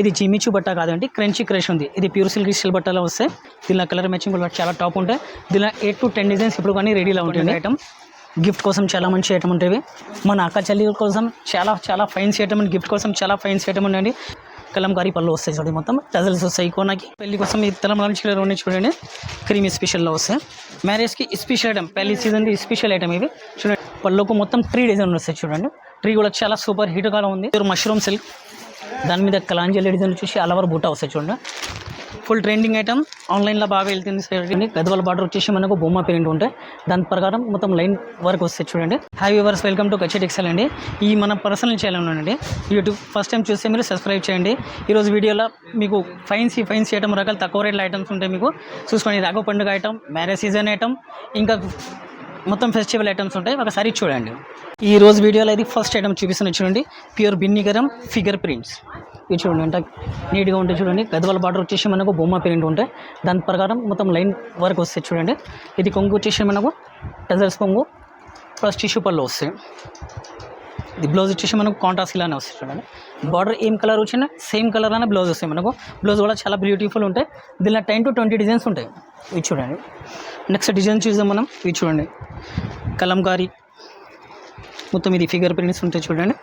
ఇది జిమిచు బట్ట కాదండి క్రంచీ క్రష్ ఉంది. ఇది ప్యూర్ సిల్క్ స్టిల్ బట్టలో వస్తాయి దీనిలో కలర్ మ్యాచింగ్ కూడా చాలా టాప్ ఉంటాయి. దీనిలో ఎయిట్ టు టెన్ డిజైన్స్ ఇప్పుడు కానీ రెడీలో ఉంటుంది. ఐటమ్ గిఫ్ట్ కోసం చాలా మంచి ఐటమ్ ఉంటుంది మన అక్క చెల్లి కోసం చాలా చాలా ఫైన్స్ ఐటమ్ గిఫ్ట్ కోసం చాలా ఫైన్స్ ఐటమ్ ఉండండి కలంకారీ పళ్ళు వస్తాయి చూడండి మొత్తం. టజల్స్ వస్తాయి కోనకి పెళ్ళి కోసం ఈ తెలంగాణ చీరలు ఉన్నాయి చూడండి. క్రీమీ స్పెషల్లో వస్తాయి. మ్యారేజ్కి స్పెషల్ ఐటమ్ పెళ్ళి సీజన్ది స్పెషల్ ఐటమ్ ఇవి. చూడండి పళ్ళుకు మొత్తం ట్రీ డిజైన్ వస్తాయి చూడండి. ట్రీ కూడా చాలా సూపర్ హిట్గా ఉంది. మష్రూమ్ సిల్క్ దాని మీద కలాంజలి డిజైన్ వచ్చేసి అలవర్ బూటా వస్తాయి చూడండి. ఫుల్ ట్రెండింగ్ ఐటమ్ ఆన్లైన్లో బాగా వెళ్తుంది చూడండి గద్వాల బార్డర్ వచ్చేసి మనకు బొమ్మ ప్రింట్ ఉంటాయి దాని ప్రకారం మొత్తం లైన్ వర్క్ వస్తాయి చూడండి. హై వ్యూవర్స్ వెల్కమ్ టు కచ్చెట్ ఎక్సెల్ అండి. ఈ మన పర్సనల్ ఛానల్ అండి యూట్యూబ్ ఫస్ట్ టైం చూస్తే మీరు సబ్స్క్రైబ్ చేయండి. ఈరోజు వీడియోలో మీకు ఫైన్స్ ఫైన్స్ ఐటమ్ రకాలు తక్కువ రేట్ల ఐటమ్స్ ఉంటాయి మీకు చూసుకోండి. రాఘవ పండుగ ఐటమ్ మ్యారేజ్ సీజన్ ఐటమ్ ఇంకా మొత్తం ఫెస్టివల్ ఐటమ్స్ ఉంటాయి. ఒకసారి చూడండి. ఈ రోజు వీడియోలో ఇది ఫస్ట్ ఐటమ్ చూపిస్తున్న చూడండి. ప్యూర్ బిన్నిగరం ఫిగర్ ప్రింట్స్ ఇది చూడండి అంటే నీట్గా ఉంటాయి చూడండి. గద్వాల బార్డర్ వచ్చేసి మనకు బొమ్మ ప్రింట్ ఉంటాయి. దాని ప్రకారం మొత్తం లైన్ వర్క్ వస్తాయి చూడండి. ఇది కొంగు వచ్చేసి మనకు టజల్స్ కొంగు ప్లస్ టిష్యూ పళ్ళు వస్తాయి. ఇది బ్లౌజ్ వచ్చేసి మనకు కాంట్రాస్ట్ ఇలానే వస్తుంది చూడండి. బార్డర్ ఏం కలర్ వచ్చినా సేమ్ కలర్ అనే బ్లౌజ్ వస్తాయి మనకు. బ్లౌజ్ కూడా చాలా బ్యూటిఫుల్ ఉంటాయి. దీనిలో టెన్ టు ట్వంటీ డిజైన్స్ ఉంటాయి. ఇవి చూడండి. నెక్స్ట్ డిజైన్ చూద్దాం మనం. ఇవి చూడండి. కలంకారీ. మొత్తం ఇది ఫిగర్ ప్రింట్స్ ఉంటాయి చూడండి.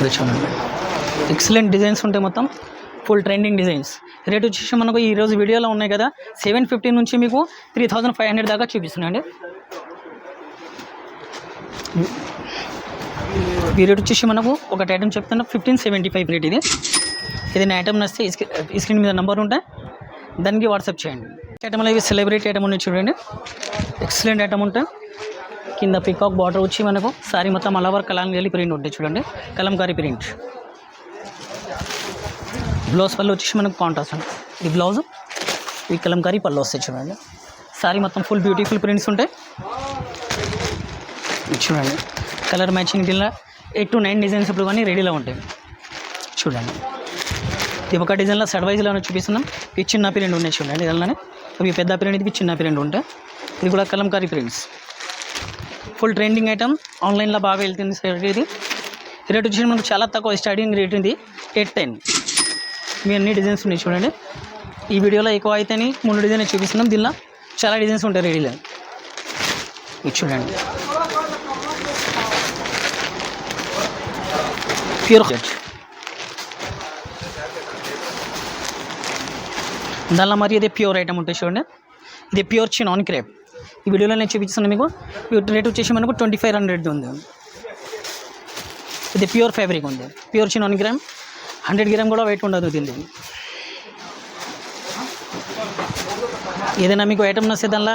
ఇది చూడండి. ఎక్సలెంట్ డిజైన్స్ ఉంటాయి మొత్తం. ఫుల్ ట్రెండింగ్ డిజైన్స్ రేట్ వచ్చేసి మనకు ఈ రోజు వీడియోలో ఉన్నాయి కదా. సెవెన్ ఫిఫ్టీ నుంచి మీకు త్రీ థౌజండ్ ఫైవ్ హండ్రెడ్ దాకా చూపిస్తున్నాయండి ఈ రేట్ వచ్చేసి మనకు ఒక ఐటమ్ చెప్తున్నా ఫిఫ్టీన్ సెవెంటీ ఫైవ్ రేట్ ఇది ఏదైనా ఐటమ్ నస్తే ఈ స్క్రీన్ మీద నెంబర్ ఉంటాయి దానికి వాట్సాప్ చేయండి. ఐటమ్ అనేవి సెలబ్రిటీ ఐటమ్ ఉన్నాయి చూడండి. ఎక్సలెంట్ ఐటమ్ ఉంటాయి కింద పికాక్ బార్డర్ వచ్చి మనకు సారీ మొత్తం అలవర్ కలంకారీ ప్రింట్ ఉంటాయి చూడండి. కలంకారీ ప్రింట్ బ్లౌజ్ పళ్ళు వచ్చేసి మనకు కాంట్రాస్ట్ ఉంటుంది ఈ బ్లౌజ్ ఈ కలంకారీ పళ్ళు వస్తాయి చూడండి. సారీ మొత్తం ఫుల్ బ్యూటిఫుల్ ప్రింట్స్ ఉంటాయి చూడండి. కలర్ మ్యాచింగ్ దీనిలో ఎయిట్ టు నైన్ డిజైన్స్ ఇప్పుడు కానీ రెడీలో ఉంటాయి. చూడండి. ఇది ఒక డిజైన్లో సడ్ వైజ్లో చూపిస్తున్నాం. ఈ చిన్న ప్రింట్ ఉన్నాయి చూడండి. ఇలానే అవి పెద్ద ప్రింట్ ఇది చిన్న ప్రింట్ ఉంటాయి. ఇది కూడా kalamkari prints full trending item ఆన్లైన్లో బాగా వెళ్తుంది సార్ ఇది. రేట్ వచ్చి మనకు చాలా తక్కువ స్టార్టింగ్ రేట్ ఉంది. ఎయిట్ టెన్ మీ అన్ని డిజైన్స్ ఉన్నాయి చూడండి. ఈ వీడియోలో ఎక్కువ అయితేనే మూడు డిజైన్ చూపిస్తున్నాం. దీనిలో చాలా డిజైన్స్ ఉంటాయి రెడీలో ఇది చూడండి. ప్యూర్ దానిలో మరి ఇది ప్యూర్ ఐటమ్ ఉంటుంది చూడండి. ఇది ప్యూర్ చినాన్ క్రేప్ ఈ వీడియోలో నేను చూపిస్తున్నాను మీకు రేట్ వచ్చేసి మనకు ట్వంటీ ఫైవ్ హండ్రెడ్ ఉంది. ఇది ప్యూర్ ఫ్యాబ్రిక్ ఉంది. Pure chinon gram hundred gram కూడా వెయిట్ ఉండదు దీన్ని ఏదైనా మీకు ఐటమ్ నస్తే దానిలో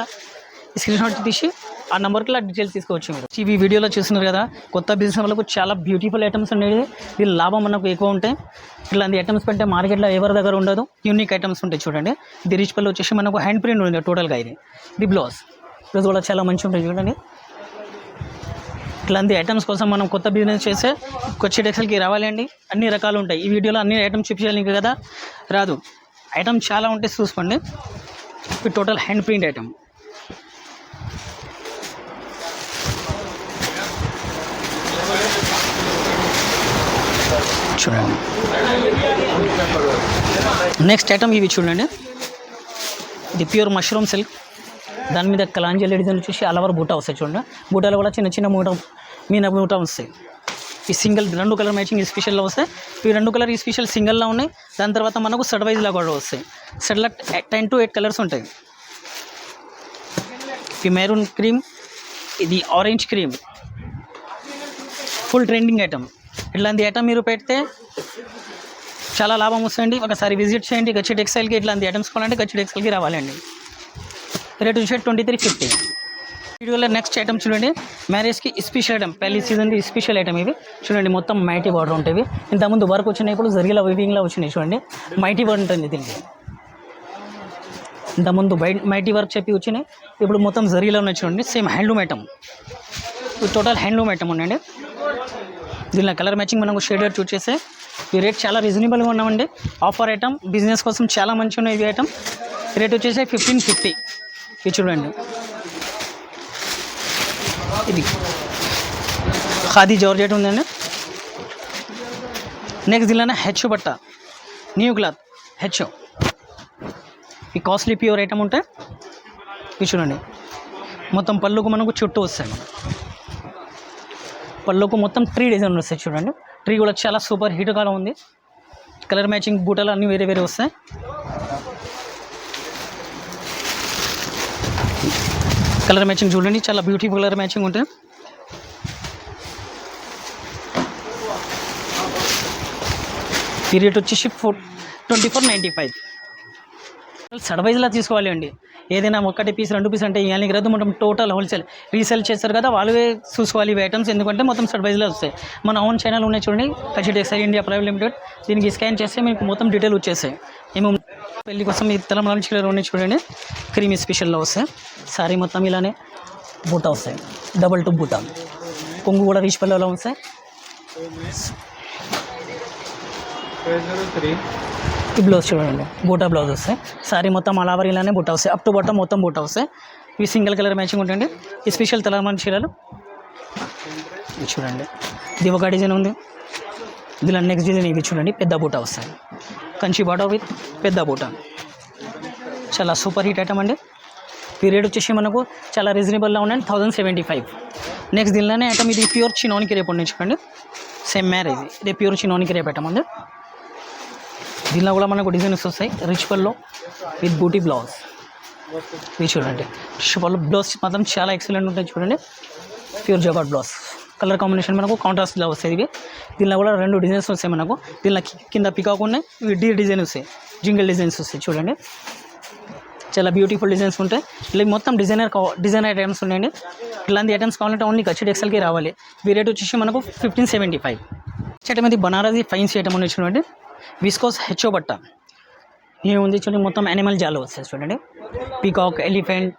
స్క్రీన్ షాట్ తీసి ఆ నెంబర్కి ఇలా డీటెయిల్స్ తీసుకోవచ్చు మీరు. ఈ వీడియోలో చూస్తున్నారు కదా కొత్త బిజినెస్ వాళ్ళకు చాలా బ్యూటిఫుల్ ఐటమ్స్ ఉండేది ఇది లాభం మనకు ఎక్కువ ఉంటాయి. ఇట్లాంటి ఐటమ్స్ పెట్టే మార్కెట్లో ఎవరి దగ్గర ఉండదు యూనిక్ ఐటమ్స్ ఉంటాయి చూడండి. ది రిచ్ పళ్ళు వచ్చేసి మనకు హ్యాండ్ ప్రింట్ ఉంది టోటల్గా ఇది. ది బ్లౌజ్ బ్లౌజ్ కూడా చాలా మంచిగా ఉంటుంది చూడండి. ఇట్లాంటి ఐటమ్స్ కోసం మనం కొత్త బిజినెస్ చేస్తే కొచ్చి డెక్సల్కి రావాలండి అన్ని రకాలు ఉంటాయి. ఈ వీడియోలో అన్ని ఐటమ్స్ చూపించాలి కదా. రాదు. ఐటమ్ చాలా ఉంటాయి చూసుకోండి. ఇది టోటల్ హ్యాండ్ ప్రింట్ ఐటమ్ చూడండి. నెక్స్ట్ ఐటమ్ ఇవి చూడండి. ఇది ప్యూర్ మష్రూమ్ సిల్క్ దాని మీద కలాంజలి డిజైన్ వచ్చేసి అలవర్ బూటా వస్తాయి చూడండి. బూటాలు కూడా చిన్న చిన్న మూట మీన బూటా వస్తాయి. ఈ సింగిల్ రెండు కలర్ మ్యాచింగ్ ఈ స్పెషల్లో వస్తాయి. ఈ రెండు కలర్ ఈ స్పెషల్ సింగిల్లో ఉన్నాయి. దాని తర్వాత మనకు సెడ్ వైజ్లా కూడా వస్తాయి. సెడ్ల టెన్ టు ఎయిట్ కలర్స్ ఉంటాయి. ఈ మెరూన్ క్రీమ్ ఇది orange cream full trending item ఇట్లాంటి ఐటమ్ మీరు పెడితే చాలా లాభం వస్తుంది. ఒకసారి విజిట్ చేయండి. గచ్చి టెక్స్టైల్కి ఇట్లాంటి ఐటమ్స్ కావాలంటే గచ్చి టెక్స్టైల్కి రావాలండి. Rate shirt twenty three fifty వీడియోలో నెక్స్ట్ ఐటమ్ చూడండి. మ్యారేజ్కి స్పెషల్ ఐటమ్ పెళ్ళి సీజన్కి స్పెషల్ ఐటమ్ ఇవి. చూడండి మొత్తం మైటీ బార్డర్ ఉంటాయి ఇంతకుముందు వర్క్ వచ్చినప్పుడు జరిగిన వివింగ్లో వచ్చినాయి చూడండి. మైటీ బార్డర్ ఉంటుంది దీనికి. ఇంతకుముందు బై మైటీ వర్క్ చెప్పి వచ్చినాయి. ఇప్పుడు మొత్తం జరిగిలో ఉన్నాయి చూడండి. Same handloom item total handloom item ఉండండి దీనిలో కలర్ మ్యాచింగ్ మనకు షేడెడ్ చూస్. చేస్తే ఈ రేట్ చాలా రీజనబుల్గా ఉన్నామండి. ఆఫర్ ఐటమ్ బిజినెస్ కోసం చాలా మంచిగా ఉన్నాయి ఇవి ఐటమ్ రేట్ వచ్చేసి ఫిఫ్టీన్ ఫిఫ్టీ ఇది చూడండి. ఇది. ఖాదీ జార్జెట్ ఉందండి. నెక్స్ట్ దీనిలోనే హెచ్ బట్ట. న్యూ క్లాత్ హెచ్ ఈ కాస్ట్లీ ప్యూర్ ఐటమ్ ఉంటే. ఇవి చూడండి. మొత్తం పళ్ళుకు మనకు చుట్టూ వస్తాయి. పళ్ళకు మొత్తం త్రీ డిజైన్ వస్తాయి చూడండి. ట్రీ కూడా చాలా సూపర్ హీట్ కూడా ఉంది. కలర్ మ్యాచింగ్ బూటలు అన్నీ వేరే వేరే వస్తాయి. కలర్ మ్యాచింగ్ చూడండి చాలా బ్యూటిఫుల్ కలర్ మ్యాచింగ్ ఉంటుంది ఈ రేట్ వచ్చేసి four twenty four ninety five సర్వైజ్లా తీసుకోవాలి అండి. ఏదైనా ఒకటి పీస్ రెండు పీస్ అంటే ఇవన్నీ కదా మొత్తం టోటల్ హోల్సేల్ రీసేల్ చేస్తారు కదా వాళ్ళే చూసుకోవాలి ఇవి ఐటమ్స్ ఎందుకంటే మొత్తం సర్వైజ్లో వస్తాయి. మన ఓన్ ఛానల్ ఉన్నాయి చూడండి. Kachi textile India private limited దీనికి స్కాన్ చేస్తే మీకు మొత్తం డీటెయిల్ వచ్చేస్తాయి. మేము పెళ్ళి కోసం ఈ తెలంగాణ చీరలు ఉన్నాయి చూడండి. క్రీమీ స్పెషల్లో వస్తాయి. సారీ మొత్తం ఇలానే బూటా వస్తాయి. డబల్ టు బూటా. కొంగు కూడా రీచ్ పల్లెలో వస్తాయి. ఈ బ్లౌజ్ చూడండి. బూటా బ్లౌజ్ వస్తాయి. సారీ మొత్తం అలావరిలానే బూటా వస్తాయి. అప్ టు బాటం మొత్తం బూటా వస్తాయి. ఇవి సింగిల్ కలర్ మ్యాచింగ్ ఉంటుంది ఈ స్పెషల్ తెలంగాణ చీరలు. చూడండి. ఇది ఒక డిజైన్ ఉంది. ఇందులో నెక్స్ట్ డిజైన్ ఇవి చూడండి. పెద్ద బూటా వస్తాయి. కంచి బాటా విత్ పెద్ద బూటా. చాలా సూపర్ హిట్ ఐటమ్ అండి. ఈ రేట్ వచ్చేసి మనకు చాలా రీజనబుల్గా ఉన్నాయి థౌజండ్ సెవెంటీ ఫైవ్ నెక్స్ట్ దీనిలోనే ఐటమ్ ఇది ప్యూర్ చినోనికి రేపు ఉండించుకోండి సేమ్ మ్యారేజ్ ఇది ప్యూర్ చినోనికి రేపు ఐటమ్ ఉంది. దీనిలో కూడా మనకు డిజైన్స్ వస్తాయి. Rich pallu with buti blouse ఇవి చూడండి. రిచ్ పల్లో బ్లౌజ్ మాత్రం చాలా ఎక్సలెంట్ ఉంటాయి చూడండి. ప్యూర్ జబాట్ బ్లౌజ్ కలర్ కాంబినేషన్ మనకు కాంట్రాస్ట్లో వస్తాయి ఇవి. దీనిలో కూడా రెండు డిజైన్స్ వస్తాయి మనకు. దీనిలో కింద పికాక్ ఉన్నాయి. ఇవి డీ డిజైన్ వస్తాయి. జింగిల్ డిజైన్స్ వస్తాయి చూడండి. చాలా బ్యూటిఫుల్ డిజైన్స్ ఉంటాయి. ఇలా మొత్తం డిజైనర్ డిజైనర్ ఐటమ్స్ ఉన్నాయండి. ఇలాంటి ఐటమ్స్ కావాలంటే ఓన్లీ కచ్చి ఎక్సెల్కి రావాలి. ఈ రేట్ వచ్చేసి మనకు ఫిఫ్టీన్ సెవెంటీ ఫైవ్ చేయటం అది బనారసి ఫైన్స్ చేయటం అనేది చూడండి. విస్కోస్ హెచ్ఓ బట్ట ఏముంది చూడండి మొత్తం యానిమల్ జాలు వస్తాయి చూడండి. పీకాక్ ఎలిఫెంట్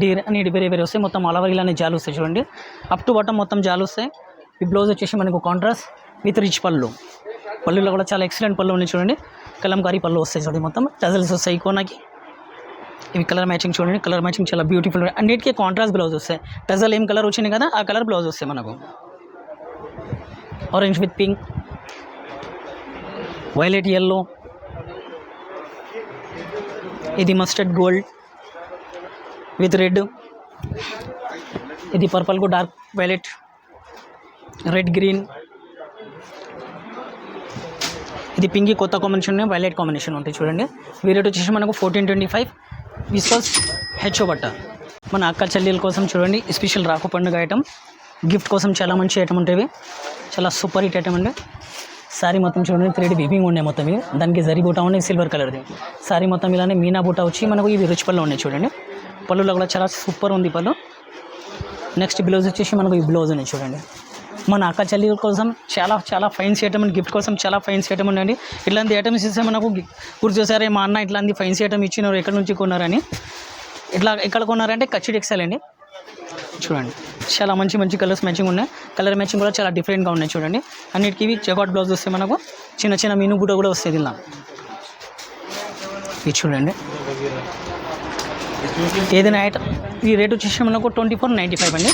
డీర్ అని వేరే వేరే వస్తాయి మొత్తం అలవర్ ఇలానే జాలు వస్తాయి చూడండి. అప్ టు బట్టం మొత్తం జాలు వస్తాయి. ఈ బ్లౌజ్ వచ్చేసి మనకు కాంట్రాస్ట్ విత్ రిచ్ పళ్ళు. పళ్ళులో కూడా చాలా ఎక్సలెంట్ పళ్ళు ఉన్నాయి చూడండి. కలంకారీ పళ్ళు వస్తాయి చూడండి మొత్తం. టజల్స్ వస్తాయి కోనాకి ఇవి కలర్ మ్యాచింగ్ చూడండి. కలర్ మ్యాచింగ్ చాలా బ్యూటిఫుల్ అన్నిటికీ కాంట్రాస్ట్ బ్లౌజ్ వస్తాయి. టజల్ ఏం కలర్ వచ్చింది కదా ఆ కలర్ బ్లౌజ్ వస్తాయి మనకు. Orange with pink violet yellow ఇది మస్టర్డ్ గోల్డ్ విత్ రెడ్ ఇది పర్పల్కు డార్క్ వైలెట్ రెడ్ గ్రీన్ ఇది పింకి కొత్త కాంబినేషన్ వైలెట్ కాంబినేషన్ ఉంటాయి చూడండి. వీరేట్ వచ్చేసి మనకు ఫోర్టీన్ ట్వంటీ ఫైవ్ విస్కోస్ హెచ్ఓ బట్ట మన అక్క చెల్లెల కోసం చూడండి స్పెషల్ రాకు పండుగ ఐటమ్ గిఫ్ట్ కోసం చాలా మంచి ఐటమ్ ఉంటాయి చాలా సూపర్ హిట్ ఐటమ్ అండి. సారీ మొత్తం చూడండి త్రీ డీ వీవింగ్ ఉన్నాయి మొత్తం ఇది దానికి జరీ బూటా ఉన్నాయి సిల్వర్ కలర్ది సారీ మొత్తం ఇలానే మీనా బూటా వచ్చి మనకు ఇవి రుచి పళ్ళు ఉన్నాయి చూడండి. పళ్ళులో కూడా చాలా సూపర్ ఉంది పళ్ళు. నెక్స్ట్ బ్లౌజ్ వచ్చేసి మనకు ఈ బ్లౌజ్ ఉన్నాయి చూడండి. మన అక్క చెల్లి కోసం చాలా చాలా ఫైన్స్ ఐటమ్ గిఫ్ట్ కోసం చాలా ఫైన్స్ ఐటమ్ ఉండండి ఇట్లాంటి ఐటమ్స్ ఇస్తే మనకు గి- గుర్తు చేశారే మా అన్న ఇట్లాంటి ఫైన్స్ ఐటమ్ ఇచ్చినారు ఎక్కడి నుంచి కొన్నారని. ఇట్లా ఎక్కడ కొన్నారంటే కచ్చి టెక్స్టైల్ అండి. చూడండి. చాలా మంచి మంచి కలర్స్ మ్యాచింగ్ ఉన్నాయి. కలర్ మ్యాచింగ్ కూడా చాలా డిఫరెంట్గా ఉన్నాయి చూడండి. అన్నిటికీ ఇవి చెకాట్ బ్లౌజ్ వస్తే మనకు చిన్న చిన్న మీను బుట్ట కూడా వస్తుంది ఇలా ఇది చూడండి. ఏదైనా ఐటమ్ ఈ రేట్ వచ్చేసి మనకు ట్వంటీ ఫోర్ నైంటీ ఫైవ్ అండి.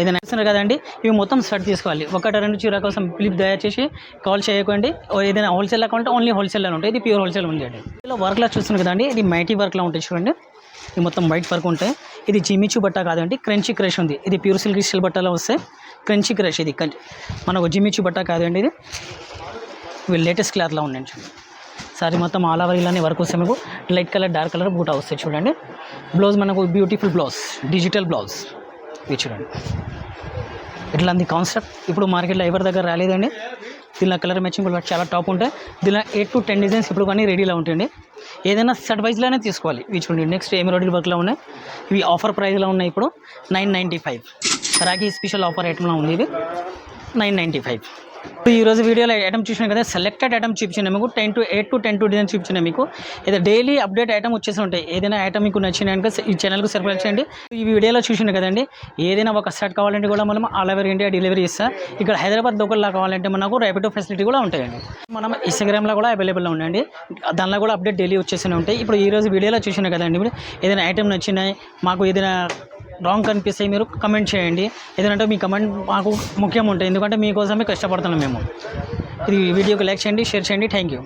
ఏదైనా ఇస్తున్నారు కదండి ఇవి మొత్తం సెట్ తీసుకోవాలి. ఒకటి రెండు చీర కోసం ఫిలిప్ దయచేసి కాల్ చేయకండి. ఏదైనా హోల్సేల్ అకౌంట్ ఓన్లీ హోల్సేల్లో ఉంటాయి ఇది ప్యూర్ హోల్సేల్ ఉంది అండి ఇలా వర్క్లా చూస్తున్నారు కదండి ఇది మైటీ వర్క్లో ఉంటాయి చూడండి. ఇది మొత్తం వైట్ వర్క్ ఉంటాయి. ఇది జిమిచు బట్ట కాదండి క్రంచీ క్రష్ ఉంది. ఇది ప్యూర్ సిల్క్ స్టిల్ బట్టలో వస్తే క్రంచీ క్రష్ ఇది. కం- మనకు జిమిచు బట్ట కాదండి ఇది. ఇవి లేటెస్ట్ క్లాత్లో ఉండండి సారీ మొత్తం ఆల్ ఓవర్ ఇలానే వర్క్ వస్తే మీకు లైట్ కలర్ డార్క్ కలర్ బూటా వస్తాయి చూడండి. బ్లౌజ్ మనకు బ్యూటిఫుల్ బ్లౌజ్ డిజిటల్ బ్లౌజ్. ఇవి చూడండి. ఇట్లాంటి కాన్సెప్ట్ ఇప్పుడు మార్కెట్లో ఎవరి దగ్గర రాలేదండి. దీనిలో కలర్ మ్యాచింగ్ కూడా చాలా టాప్ ఉంటాయి. దీనిలో ఎయిట్ టు టెన్ డిజైన్స్ ఇప్పుడు కానీ రెడీలో ఉంటాయండి. ఏదైనా సెట్ వైజ్లోనే తీసుకోవాలి. ఇవి చూడండి నెక్స్ట్ ఎంబ్రాయిడరీ వర్క్లో ఉన్నాయి. ఇవి ఆఫర్ ప్రైస్లో ఉన్నాయి ఇప్పుడు nine ninety five Rakhi special offer ఐటమ్లో ఉంది ఇది. నైన్ నైంటీ ఫైవ్ ఈ రోజు వీడియోలో ఐటమ్ చూసినా కదా సెలెక్టెడ్ ఐటమ్ చూపించిన మీకు ten to eight to ten to design చూపించాను మీకు. ఇది డైలీ అప్డేట్ ఐటమ్ వచ్చేసి ఉంటాయి. ఏదైనా ఐటమ్ మీకు నచ్చిన ఈ ఛానల్కి సర్ప్రైజ్ చేయండి. ఈ వీడియోలో చూసిన కదండి ఏదైనా ఒక సెట్ కావాలంటే కూడా మనం ఆల్ ఓవర్ ఇండియా డెలివరీ ఇస్తాం. ఇక్కడ హైదరాబాద్ లోకల్లో కావాలంటే మనకు ర్యాపిడో ఫెసిలిటీ కూడా ఉంటాయండి. మనం ఇన్స్టాగ్రామ్లో కూడా అవైలబుల్లో ఉండండి. దానిలో కూడా అప్డేట్ డైలీ వచ్చేసి ఉంటాయి. ఇప్పుడు ఈ రోజు వీడియోలో చూసిన కదండి ఇప్పుడు ఏదైనా ఐటమ్ నచ్చినాయి మాకు ఏదైనా రాంగ్ కనిపిస్తే మీరు కమెంట్ చేయండి. ఏదంటే మీ కమెంట్ మాకు ముఖ్యం ఉంటాయి. ఎందుకంటే మీకోసమే కష్టపడుతున్నాం మేము. ఇది వీడియోకి లైక్ చేయండి షేర్ చేయండి. Thank you